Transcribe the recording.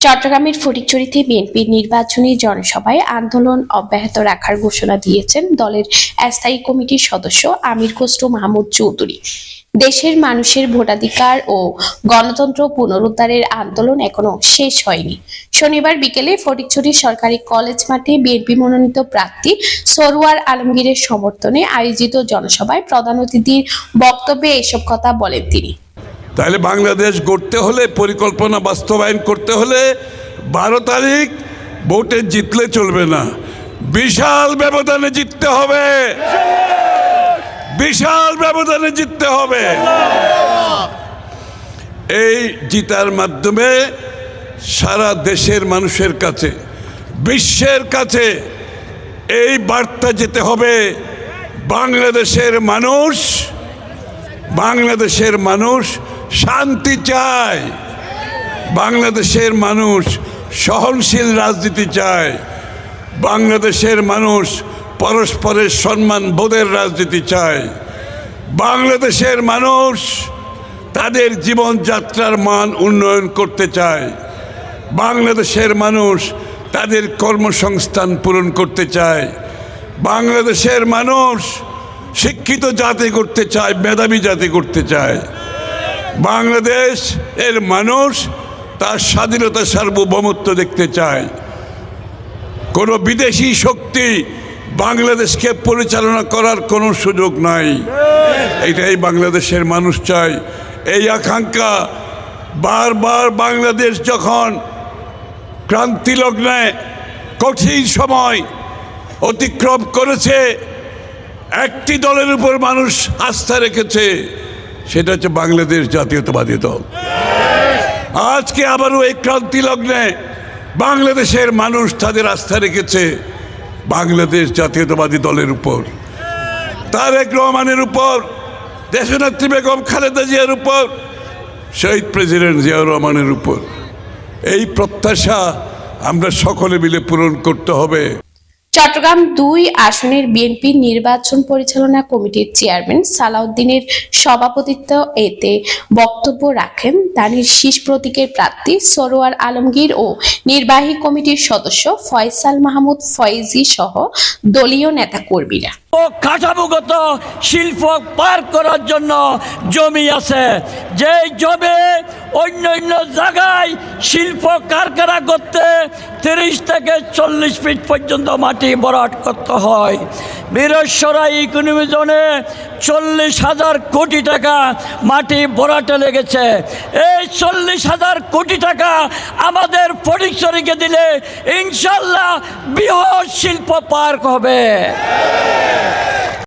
চট্টগ্রামের ফটিকছড়িতে বিএনপির নির্বাচনী জনসভায় আন্দোলন অব্যাহত রাখার ঘোষণা দিয়েছেন দলের স্থায়ী কমিটির সদস্য আমির খসরু মাহমুদ চৌধুরী। দেশের মানুষের ভোটাধিকার ও গণতন্ত্র পুনরুদ্ধারের আন্দোলন এখনও শেষ হয়নি। শনিবার বিকেলে ফটিকছড়ি সরকারি কলেজ মাঠে বিএনপি মনোনীত প্রার্থী সরোয়ার আলমগীরের সমর্থনে আয়োজিত জনসভায় প্রধান অতিথির বক্তব্যে এসব কথা বলেন তিনি। তাহলে বাংলাদেশ গড়তে হলে, পরিকল্পনা বাস্তবায়ন করতে হলে বারো তারিখ ভোটে জিতলে চলবে না। বিশাল ব্যবধানে জিততে হবে। বিশাল ব্যবধানে জিততে হবে। এই জিতার মাধ্যমে সারা দেশের মানুষের কাছে, বিশ্বের কাছে এই বার্তা যেতে হবে, বাংলাদেশের মানুষ বাংলাদেশের মানুষ শান্তি চায় বাংলাদেশের মানুষ সহনশীল রাজনীতি চায়। বাংলাদেশের মানুষ পরস্পরের সম্মান বোধের রাজনীতি চায়। বাংলাদেশের মানুষ তাদের জীবনযাত্রার মান উন্নয়ন করতে চায়। বাংলাদেশের মানুষ তাদের কর্মসংস্থান পূরণ করতে চায়। বাংলাদেশের মানুষ শিক্ষিত জাতি করতে চায়, মেধাবী জাতি করতে চায়। বাংলাদেশ এর মানুষ তার স্বাধীনতা সার্বভৌমত্ব দেখতে চায়। কোনো বিদেশি শক্তি বাংলাদেশকে পরিচালনা করার কোনো সুযোগ নাই। এটাই বাংলাদেশের মানুষ চায়। এই আকাঙ্ক্ষা বারবার বাংলাদেশ যখন ক্রান্তি লগ্নে কঠিন সময় অতিক্রম করেছে, একটি দলের উপর মানুষ আস্থা রেখেছে। সেটা হচ্ছে বাংলাদেশ জাতীয়তাবাদী দল। আজকে আবারও এই ক্রান্তি লগ্নে বাংলাদেশের মানুষ তাদের আস্থা রেখেছে বাংলাদেশ জাতীয়তাবাদী দলের উপর। তারেক রহমানের উপর, দেশনেত্রী বেগম খালেদা জিয়ার উপর, শহীদ প্রেসিডেন্ট জিয়াউর রহমানের উপর। এই প্রত্যাশা আমরা সকলে মিলে পূরণ করতে হবে। চট্টগ্রাম দুই আসনের বিএনপি নির্বাচন পরিচালনা কমিটির চেয়ারম্যান সালাউদ্দিনের সভাপতিত্ব এতে বক্তব্য রাখেন দানির শীষ প্রতীকের প্রার্থী সরোয়ার আলমগীর ও নির্বাহী কমিটির সদস্য ফয়সাল মাহমুদ ফয়েজি সহ দলীয় নেতাকর্মীরা। ও কাঠামোগত শিল্প পার করার জন্য জমি আছে। যে জমি অন্য অন্য জায়গায় শিল্প কারখানা করতে তিরিশ থেকে চল্লিশ ফিট পর্যন্ত মাটি বরাট করতে হয়। বীরেশ্বরা ইকোনমি জোনে চল্লিশ হাজার কোটি টাকা মাটি বরাটে লেগেছে। এই চল্লিশ হাজার কোটি টাকা আমাদের ফটিকছড়িকে দিলে ইনশাল্লাহ বৃহৎ শিল্প পার্ক হবে।